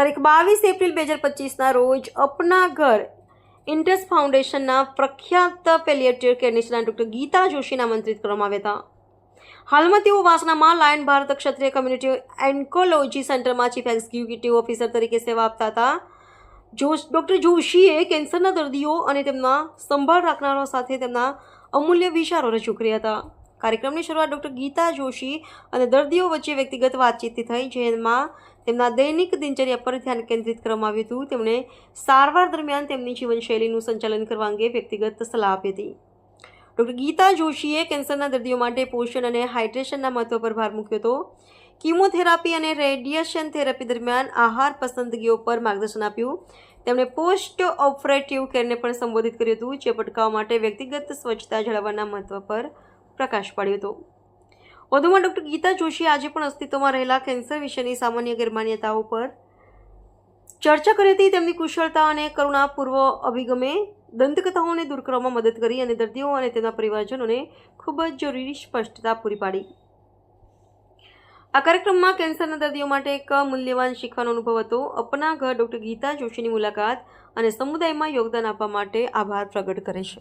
તારીખ બાવીસ એપ્રિલ બે હજાર પચીસના રોજ અપના ઘર ઇન્ટસ ફાઉન્ડેશનના પ્રખ્યાત પેલિયેટિવ કેર નિષ્ણાત ડૉક્ટર ગીતા જોશીને આમંત્રિત કરવામાં આવ્યા હતા. હાલમાં તેઓ વાસનામાં lion Bharat Kshatriya community oncology સેન્ટરમાં ચીફ એક્ઝિક્યુટિવ ઓફિસર તરીકે સેવા આપતા હતા. જોશ, ડૉક્ટર જોશીએ કેન્સરના દર્દીઓ અને તેમના સંભાળ રાખનારાઓ સાથે તેમના અમૂલ્ય વિચારો રજૂ કર્યા હતા. કાર્યક્રમની શરૂઆત ડૉક્ટર ગીતા જોશી અને દર્દીઓ વચ્ચે વ્યક્તિગત વાતચીતથી થઈ, જેમાં તેમના દૈનિક દિનચર્યા પર ધ્યાન કેન્દ્રિત કરવામાં આવ્યું હતું. તેમણે સારવાર દરમિયાન તેમની જીવનશૈલીનું સંચાલન કરવા અંગે વ્યક્તિગત સલાહ આપી હતી. ડૉક્ટર ગીતા જોશીએ કેન્સરના દર્દીઓ માટે પોષણ અને હાઇડ્રેશનના મહત્વ પર ભાર મૂક્યો હતો. કીમોથેરાપી અને રેડિયેશન થેરાપી દરમિયાન આહાર પસંદગીઓ પર માર્ગદર્શન આપ્યું. તેમણે પોસ્ટ ઓપરેટિવ કેરને પણ સંબોધિત કર્યું હતું, જે પટકાવવા માટે વ્યક્તિગત સ્વચ્છતા જાળવવાના મહત્વ પર પ્રકાશ પાડ્યો હતો. વધુમાં ડૉક્ટર ગીતા જોશી આજે પણ અસ્તિત્વમાં રહેલા કેન્સર વિશેની સામાન્ય ગેરમાન્યતાઓ પર ચર્ચા કરી હતી. તેમની કુશળતા અને કરુણાપૂર્વ અભિગમે દંતકથાઓને દૂર કરવામાં મદદ કરી અને દર્દીઓ અને તેના પરિવારજનોને ખૂબ જ જરૂરી સ્પષ્ટતા પૂરી પાડી. આ કાર્યક્રમમાં કેન્સરના દર્દીઓ માટે એક મૂલ્યવાન શીખવાનો અનુભવ હતો. અપના ઘર ડૉક્ટર ગીતા જોશીની મુલાકાત અને સમુદાયમાં યોગદાન આપવા માટે આભાર પ્રગટ કરે છે.